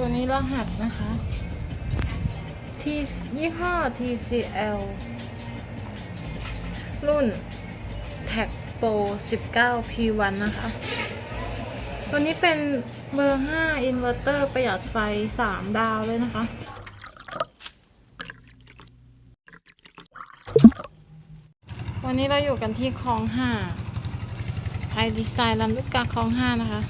ตัวนี้รหัสนะคะทียี่ห้อ TCL รุ่น Tag Pro 19 P1 นะคะ ตัวนี้เป็นเบอร์ 5 อินเวอร์เตอร์ประหยัดไฟ 3 ดาวเลยนะคะวันนี้เราอยู่กันที่คลอง5ไอดีไซน์ลำลูกกาคลอง5นะคะ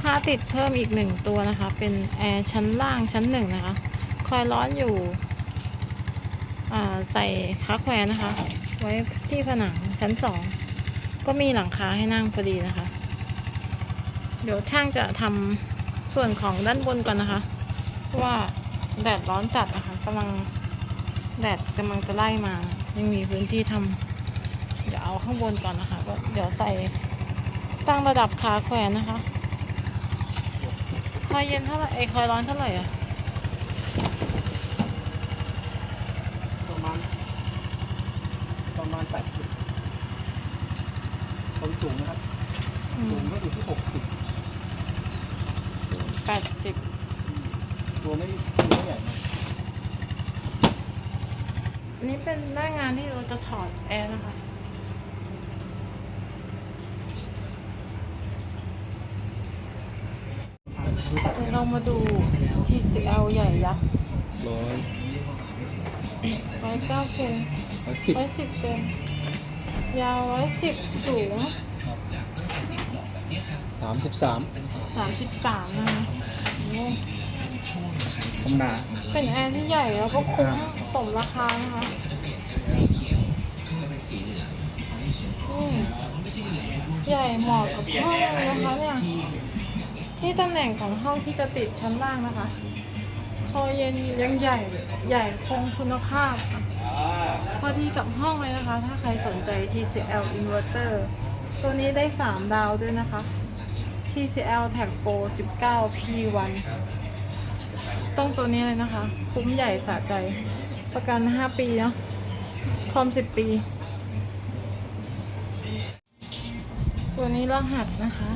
ค้าติดเพิ่มอีกหนึ่งตัวนะคะ เป็นแอร์ชั้นล่างชั้นหนึ่งนะคะ คอยร้อนอยู่อ่าใส่ขาแขวนนะคะ ไว้ที่ผนังชั้นสองก็มีหลังคาให้นั่งพอดีนะคะ เดี๋ยวช่างจะทำส่วนของด้านบนก่อนนะคะเพราะว่าแดดร้อนจัดนะคะกำลังแดดกำลังจะไล่มายังมีพื้นที่ทำเดี๋ยวเอาข้างบนก่อนนะคะก็เดี๋ยวใส่ตั้งระดับขาแขวนนะคะ คอยเย็นเท่าไหร่ไอยคอยร้อนเท่าไหร่อะประมาณประมาณแปดสิบความสูงนะครับสูงก็อยู่ที่หกสิบแปดสิบตัวไม่ตัวไม่ใหญ่มากอันนี้เป็นหน้างานที่เราจะถอดแอร์นะคะ เดี๋ยวเรามาดู TCL ใหญ่ยักษ์ร้อยร้อยเก้าเซนร้อยสิบร้อยสิบเซนยาวร้อยสิบสูงสามสิบสามสามสิบสามนะคะโอ้ความหนาเป็นแอร์ที่ใหญ่แล้วก็คุ้มสมราคานะคะอืมใหญ่เหมาะกับห้องนะคะเนี่ย ที่ตำแหน่งของห้องที่จะติดชั้นล่างนะคะ คอเย็นยังใหญ่ใหญ่คงคุณภาพ พอดีกับห้องเลยนะคะ ถ้าใครสนใจ TCL Inverter ตัวนี้ได้ 3 ดาวด้วยนะคะ TCL Tag Pro 19 P1 ต้องตัวนี้เลยนะคะ คุ้มใหญ่สะใจ ประกัน 5 ปีเนาะพร้อม 10 ปี ตัวนี้รหัสนะคะ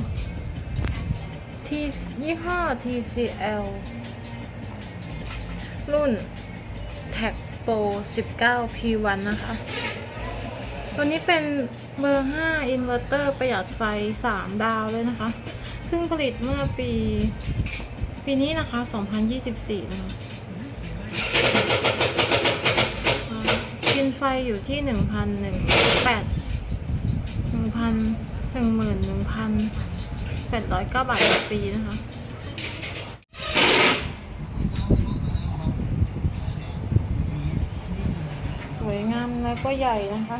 ที่ยี่ห้อ TCL รุ่น Tag Pro 19 P1 นะคะ ตัวนี้เป็นเบอร์ 5 อินเวอร์เตอร์ประหยัดไฟ 3 ดาวเลยนะคะ เพิ่งผลิตเมื่อปี ปีนี้นะคะ 2024 นะคะกินไฟอยู่ที่1,108 1,000 1,000 แปดร้อยเก้าบาทต่อปีนะคะ สวยงามแล้วก็ใหญ่นะคะ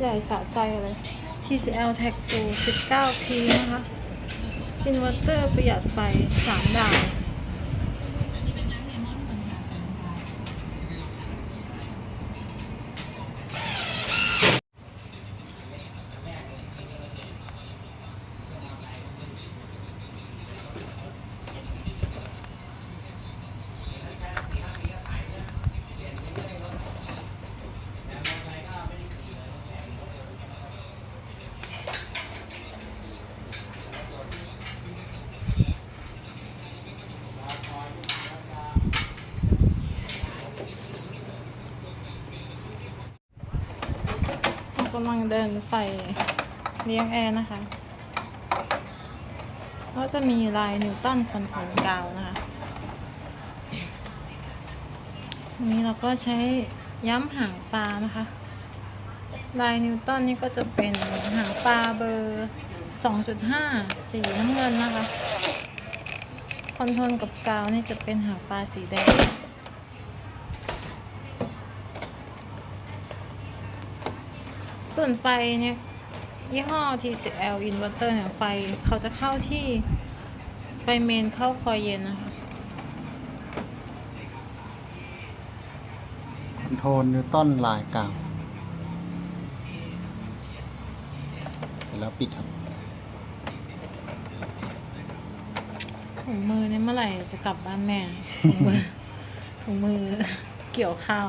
ใหญ่สะใจเลย TCL Tag 2 19P นะคะอินเวอร์เตอร์ประหยัดไฟ3ดาว กำลัง เดินไฟเลี้ยงแอร์นะคะ ก็จะมีลายนิวตันคอนโทรลกาวนะคะนนี้เราก็ใช้ย้ำหางปลานะคะ ลายนิวตันนี่ก็จะเป็นหางปลาเบอร์ 2.5 สีน้ำเงินนะคะ คอนโทรลกับกาวนี่จะเป็นหางปลาสีแดง ส่วนไฟเนี่ยยี่ห้อ TCL Inverter เนี่ยไฟเขาจะเข้าที่ไฟเมนเข้าคอยเย็นนะคะคอนโทรลนิวตันลายกาวเสร็จแล้วปิดครับถุงมือเนี่ยเมื่อไหร่จะกลับบ้านแม่ถุงมือ ถุงมือเกี่ยวข้าว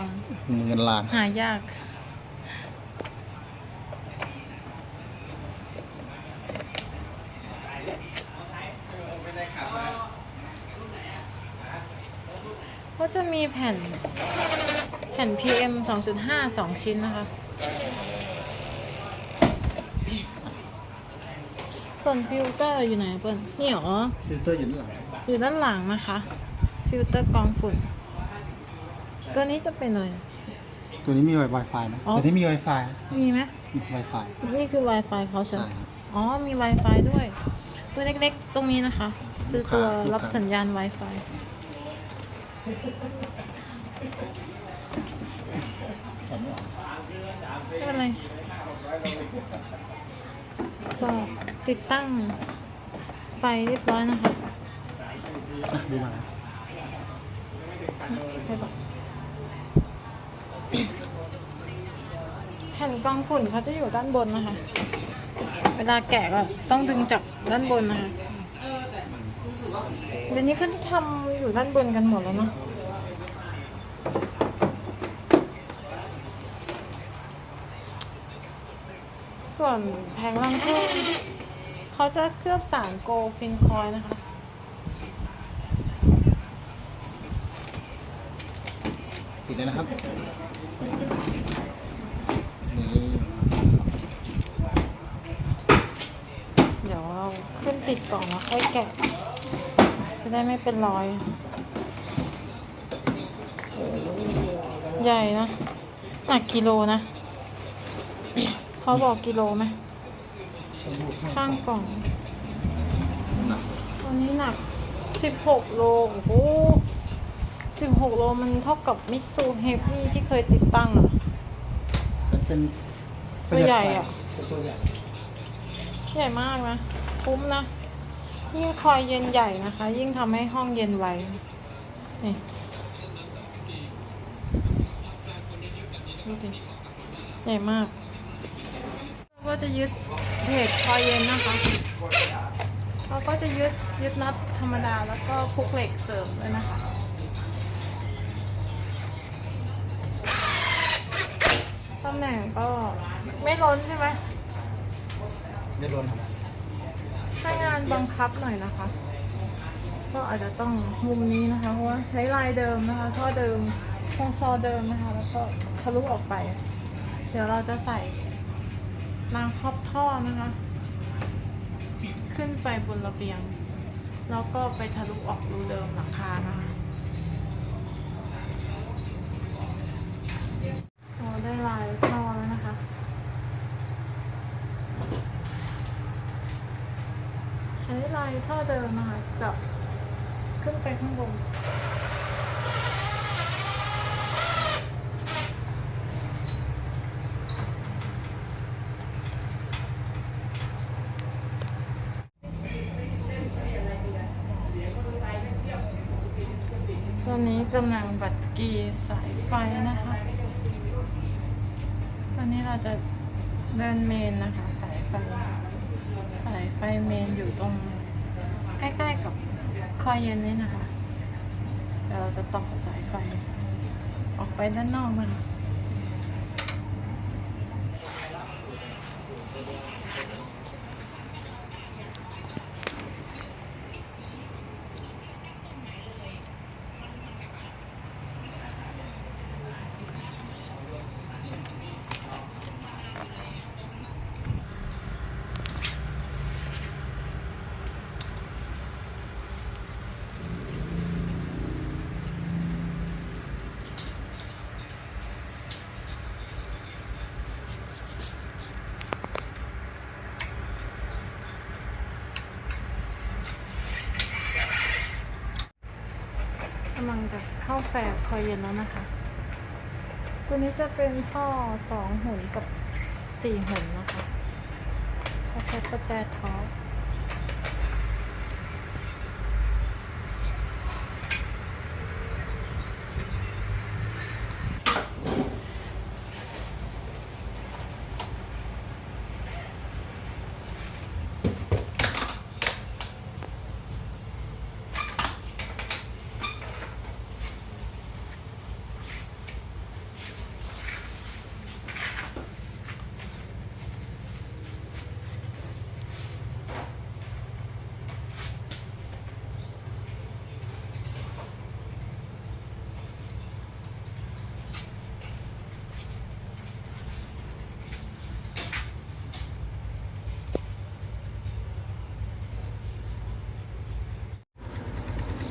เงินล้านหายาก ต ก็จะ มีแผ่นแผ่น PM 2.5 2 ชิ้นนะคะ ส่วนฟิลเตอร์อยู่ไหนเปิ้ลนี่เหรอ ฟิลเตอร์อยู่ด้านหลัง อยู่ด้านหลังนะคะ ฟิลเตอร์กรองฝุ่น ตัวนี้จะเป็นอะไร ตัวนี้มี Wi-Fi ไหมอ๋อ ตัวนี้มี Wi-Fi มีไหม มี Wi-Fi นี่คือ Wi-Fi เขาใช่ไหมใช่ครับ อ๋อ มี Wi-Fi ด้วย ตัวเล็กๆ ตรงนี้นะคะคือตัวรับสัญญาณ Wi-Fi ไม่เป็นไรก็ติดตั้งไฟเรียบร้อยนะคะอะดูมาไปต่อแผ่นกรองฝุ่นเขาจะอยู่ด้านบนนะคะ เวลาแกะก็ต้องดึงจากด้านบนนะคะเดี๋ยวนี้เขาที่ทำ อยู่ด้านบนกันหมดแล้วเนาะส่วนแผงรังพึ่งเขาจะเคลือบสารโกลฟินคอยล์นะคะปิดเลยนะครับนี่เดี๋ยวเราขึ้นติดก่อนแล้วค่อยแกะ จะได้ไม่เป็นรอย ใหญ่นะหนักกิโลนะ เขาบอกกิโลไหม ข้างกล่องหนักตัวนี้หนัก16โล โอ้โห16โลมันเท่ากับมิสูเฮฟวี่ที่เคยติดตั้งอะมันเป็นตัวใหญ่อะเป็นตัวใหญ่ ใหญ่มากนะ คุ้มนะ ยิ่งคอยเย็นใหญ่นะคะ ยิ่งทำให้ห้องเย็นไวนี่ดูสิใหญ่มากก็จะยึดเพจคอยเย็นนะคะ เราก็จะยึดยึดน็อตธรรมดาแล้วก็พุกเหล็กเสริมด้วยนะคะตำแหน่งก็ไม่ล้นใช่ไหมไม่ล้นครับ ถ้างานบังคับหน่อยนะคะ ก็อาจจะต้องมุมนี้นะคะ เพราะว่าใช้ลายเดิมนะคะท่อเดิมคงซอเดิมนะคะ แล้วก็ทะลุออกไป เดี๋ยวเราจะใส่รางครอบท่อนะคะ ขึ้นไปบนระเบียง แล้วก็ไปทะลุออกรูเดิมหลังคานะคะเราได้ลายท่อแล้วนะคะ ใช้ลาย ท่อเดิมมาจับขึ้นไปข้างบนตอนนี้กำลังบัดกีสายไฟนะคะ ตอนนี้เราจะเดินเมนนะคะ สายไฟ สายไฟเมนอยู่ตรง ใกล้ๆกับคอยเย็นนี่นะคะ เราจะต่อสายไฟ ออกไปด้านนอกมาคะ ดคอยเย็นแล้วนะคะ ตัวนี้จะเป็นท่อสองหุ่นกับสี่หุ่นนะคะเขาใช้ประแจท้อ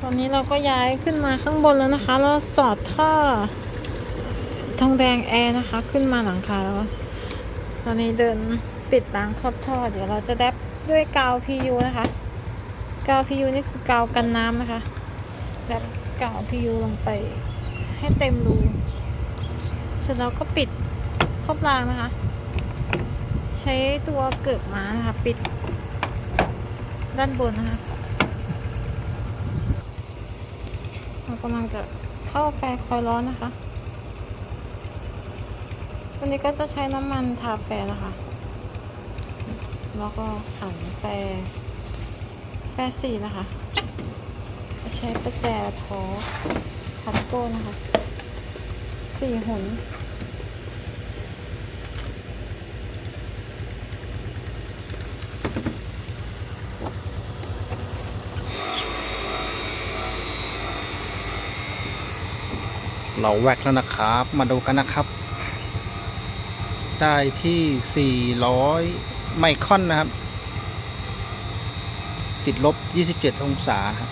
อนนี้เราก็ย้ายขึ้นมาข้างบนแล้วนะคะแล้วสอดท่อทองแดงแอร์นะคะ ขึ้นมาหลังคาแล้ว ตอนนี้เดินปิดล้างขอบท่อ เดี๋ยวเราจะแดบด้วยกาว PU นะคะ กาว PU นี่คือกาวกันน้ำนะคะแดบกาว PU ลงไปให้เต็มรูเสร็จแล้วก็ปิดครอบรางนะคะ ใช้ตัวเกือบม้านะคะ ปิดด้านบนนะคะ เรา กำลังจะเข้าแฟร์คอยล์ร้อนนะคะวันนี้ก็จะใช้น้ำมันทาแฟร์นะคะ แล้วก็ขันแฟร์แฟร์สี่นะคะ ใช้ประแจท้อคัตโก้นะคะสี่หุ่น เราแวกแล้วนะครับ มาดูกันนะครับ ได้ที่ 400 ไมครอนนะครับ ติดลบ 27 องศาครับ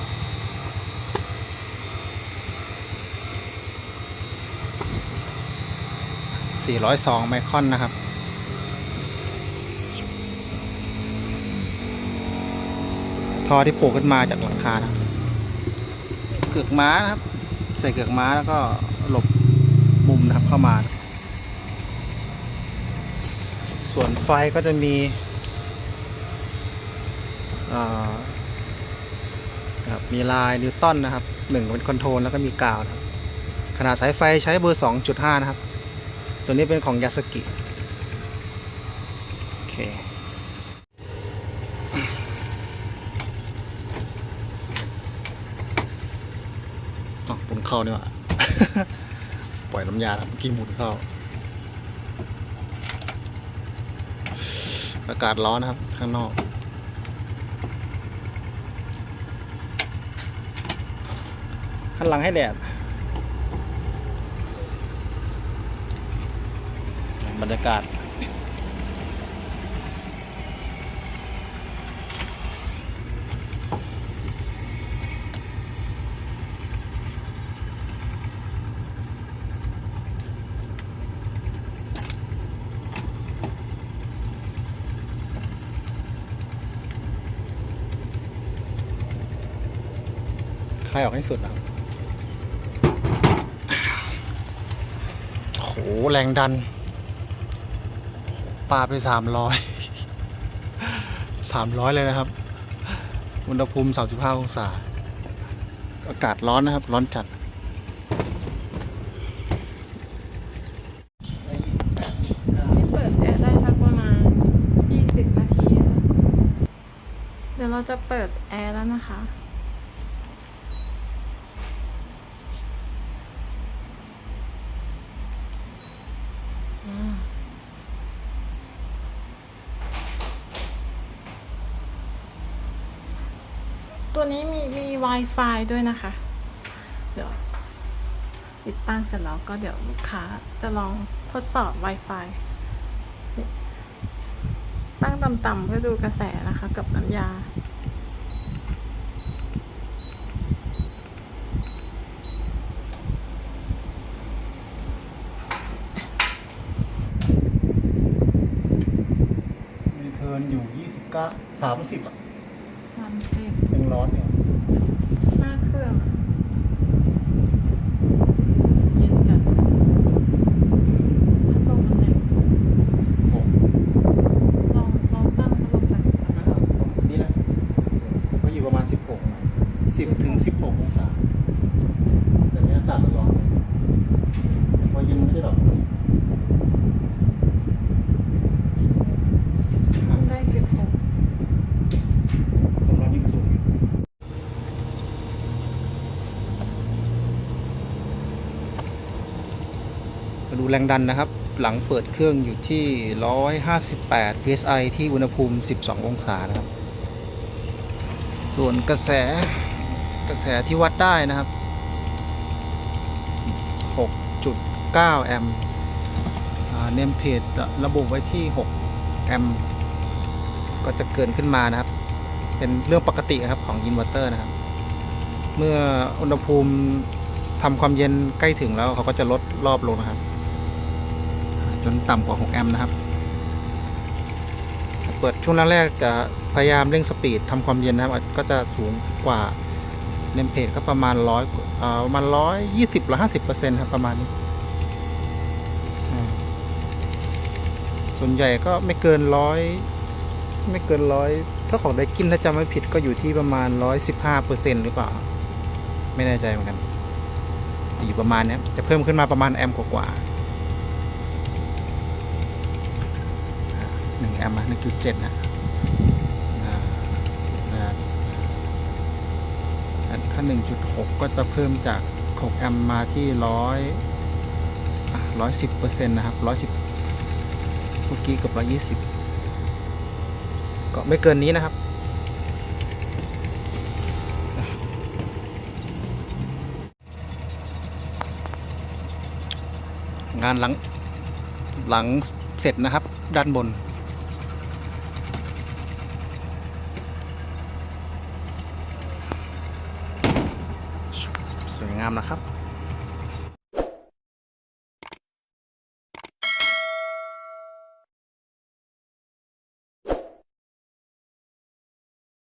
402 ไมคอนนะครับ ทอที่โผล่ขึ้นมาจากหลังคานะ เกือกม้านะครับ ใส่เกือกม้าแล้วก็ นะครับเข้ามา ส่วนไฟก็จะมีครับมีลายนิวตันนะครับหนึ่งเป็นคอนโทรลแล้วก็มีกาวนะครับขนาดสายไฟใช้เบอร์ 2.5 นะครับ ตัวนี้เป็นของยาสกิโอเคอ๋อหมุนเข้านี่ว่า น้ำยาแล้วเมื่อกี้หมุนเข้า อากาศร้อนนะครับ ข้างนอกหันหลังให้แดด บรรยากาศ ออกให้สุดนะครับโหแรงดันปาไปสามร้อยสามร้อยเลยนะครับ อุณหภูมิสามสิบห้าองศา อากาศร้อนนะครับ ร้อนจัดนี่เปิดแอร์ได้สักประมาณ 20 นาทีค่ะเดี๋ยวเราจะเปิดแอร์แล้วนะคะ ตัวนี้มีมี Wi-Fi ด้วยนะคะ เดี๋ยวติดตั้งเสร็จแล้วก็เดี๋ยวลูกค้าจะลองทดสอบ Wi-Fi ตั้งต่ำๆเพื่อดูกระแสนะคะ กับน้ำยา มีเทิร์นอยู่ยี่สิบเก้าสามสิบอะ ซ็งยังร้อนอยู่ หน้าเครื่องอะเย็นจัดพัดลมมันแรง สิบหก ลองลองตั้งพัดลมจาก นะครับนี่แหละ ก็อยู่ประมาณสิบหกสิบถึงสิบหกองศา แต่เนี้ยอากาศมันร้อนพอเย็นไม่ได้หรอก มันได้สิบหก ความร้อนยิ่งสูงอยู่มาดู แรงดันนะครับ หลังเปิดเครื่องอยู่ที่ 158 psi ที่อุณหภูมิ 12 องศานะครับ ส่วนกระแสกระแสที่วัดได้นะครับ 6.9 แอมป์เนมเพจระบุไว้ที่ 6 แอมป์ก็จะเกินขึ้นมานะครับ เป็นเรื่องปกติครับของอินเวอร์เตอร์นะครับ เมื่ออุณหภูมิทำความเย็นใกล้ถึงแล้วเขาก็จะลดรอบลงนะครับ จนต่ำกว่า 6 แอมป์นะครับ เปิดช่วงแรกๆจะพยายามเร่งสปีดทำความเย็นนะครับ ก็จะสูงกว่าเนมเพจก็ประมาณร้อยประมาณร้อยยี่สิบร้อห้าสิบเปอร์เซ็นต์ครับประมาณนี้ ส่วนใหญ่ก็ไม่เกินร้อยไม่เกินร้อยถ้าของไดกินถ้าจำไม่ผิดก็อยู่ที่ประมาณร้อยสิบห้าเปอร์เซ็นต์หรือเปล่า ไม่แน่ใจเหมือนกัน อยู่ประมาณนี้จะเพิ่มขึ้นมาประมาณแอมป์กว่าๆหนึ่ง แอมป์นะหนึ่งจุดเจ็ดนะอ่านะครับอันค่า1.6 ก็จะเพิ่มจาก 6 แอมป์มาที่ร้อยร้อยสิบเปอร์เซ็นต์นะครับร้อยสิบเมื่อกี้เกับร้อยยี่สิบก็ไม่เกินนี้นะครับ งานหลังหลังเสร็จนะครับด้านบน สวยงามนะครับ